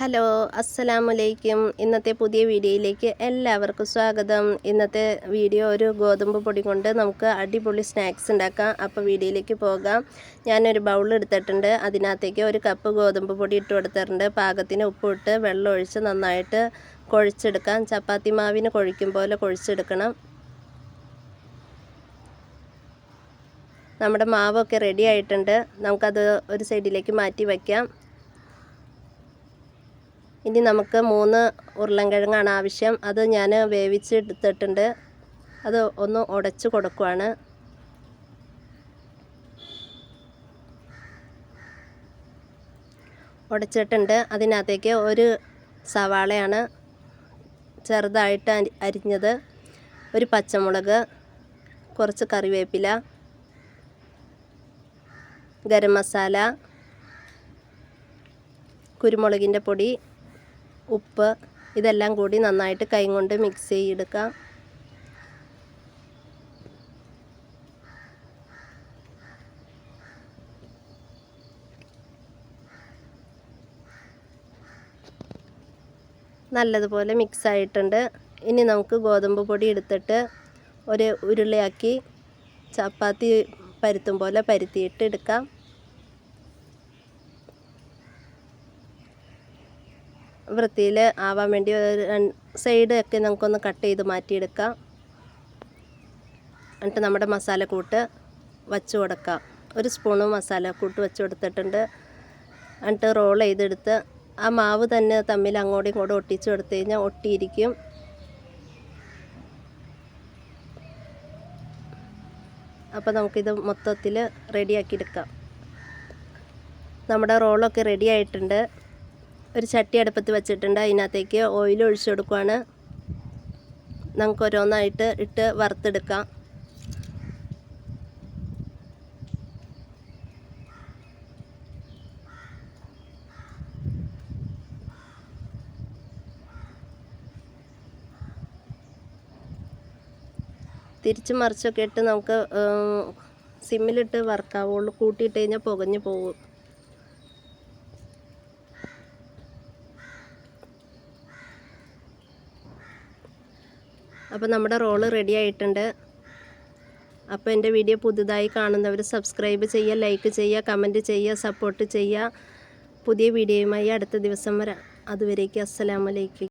Hello അസ്സലാമലൈക്കും ഇന്നത്തെ പുതിയ വീഡിയോയിലേക്ക് എല്ലാവർക്കും സ്വാഗതം. ഇന്നത്തെ വീഡിയോ ഒരു ഗോതമ്പ് പൊടി കൊണ്ട് നമുക്ക് അടിപൊളി സ്നാക്സ് ഉണ്ടാക്കാം. അപ്പോൾ വീഡിയോയിലേക്ക് പോകാം. ഞാനൊരു ബൗൾ എടുത്തിട്ടുണ്ട്. അതിനകത്തേക്ക് ഒരു കപ്പ് ഗോതമ്പ് പൊടി ഇട്ട് കൊടുത്തിട്ടുണ്ട്. പാകത്തിന് ഉപ്പിട്ട് വെള്ളം ഒഴിച്ച് നന്നായിട്ട് കുഴച്ചെടുക്കാം. ചപ്പാത്തി മാവിന് കൊഴിക്കും പോലെ കുഴച്ചെടുക്കണം. നമ്മുടെ മാവൊക്കെ റെഡി ആയിട്ടുണ്ട്. നമുക്കത് ഒരു സൈഡിലേക്ക് മാറ്റി വയ്ക്കാം ഇനി നമുക്ക് മൂന്ന് ഉരുളൻകിഴങ്ങാണ് ആവശ്യം. അത് ഞാൻ വേവിച്ചെടുത്തിട്ടുണ്ട്. അത് ഒന്ന് ഉടച്ചു കൊടുക്കുവാണ്. ഉടച്ചിട്ടുണ്ട്. അതിനകത്തേക്ക് ഒരു സവാളയാണ് ചെറുതായിട്ട് അരിഞ്ഞത്. ഒരു പച്ചമുളക് കുറച്ച് കറിവേപ്പില ഗരം മസാല കുരുമുളകിന്റെ പൊടി ഉപ്പ് ഇതെല്ലാം കൂടി നന്നായിട്ട് കൈ കൊണ്ട് മിക്സ് ചെയ്തെടുക്കാം. നല്ലതുപോലെ മിക്സ് ആയിട്ടുണ്ട്. ഇനി നമുക്ക് ഗോതമ്പ് പൊടി എടുത്തിട്ട് ഒരു ഉരുളയാക്കി ചപ്പാത്തി പരുത്തും പോലെ പരുത്തിയിട്ട് എടുക്കാം. വൃത്തിയിൽ ആവാൻ വേണ്ടി സൈഡ് ഒക്കെ നമുക്കൊന്ന് കട്ട് ചെയ്ത് മാറ്റിയെടുക്കാം. എന്നിട്ട് നമ്മുടെ മസാലക്കൂട്ട് വച്ച് കൊടുക്കാം. ഒരു സ്പൂണ് മസാലക്കൂട്ട് വെച്ച് കൊടുത്തിട്ടുണ്ട്. എന്നിട്ട് റോൾ ചെയ്തെടുത്ത് ആ മാവ് തന്നെ തമ്മിൽ അങ്ങോട്ടും ഇങ്ങോട്ടും ഒട്ടിച്ച് കൊടുത്തു കഴിഞ്ഞാൽ ഒട്ടിയിരിക്കും. അപ്പോൾ നമുക്കിത് മൊത്തത്തിൽ റെഡിയാക്കിയെടുക്കാം നമ്മുടെ റോളൊക്കെ റെഡി ആയിട്ടുണ്ട്. ഒരു ചട്ടി അടുപ്പത്ത് വെച്ചിട്ടുണ്ട്. അതിനകത്തേക്ക് ഓയിൽ ഒഴിച്ചു കൊടുക്കുവാണ്. നമുക്ക് ഓരോന്നായിട്ട് ഇട്ട് വറുത്തെടുക്കാം. തിരിച്ച് മറിച്ചൊക്കെ ഇട്ട് നമുക്ക് സിമ്മിലിട്ട് വറുക്കാവുള്ളൂ. കൂട്ടിയിട്ട് കഴിഞ്ഞാൽ പുകഞ്ഞു പോകും. അപ്പോൾ നമ്മുടെ റോൾ റെഡി ആയിട്ടുണ്ട്. അപ്പോൾ എന്റെ വീഡിയോ പുതുതായി കാണുന്നവർ സബ്സ്ക്രൈബ് ചെയ്യുക ലൈക്ക് ചെയ്യുക കമന്റ് ചെയ്യുക സപ്പോർട്ട് ചെയ്യുക. പുതിയ വീഡിയോയുമായി അടുത്ത ദിവസം വരാം. അതുവരേക്കും അസ്സലാമലൈക്കും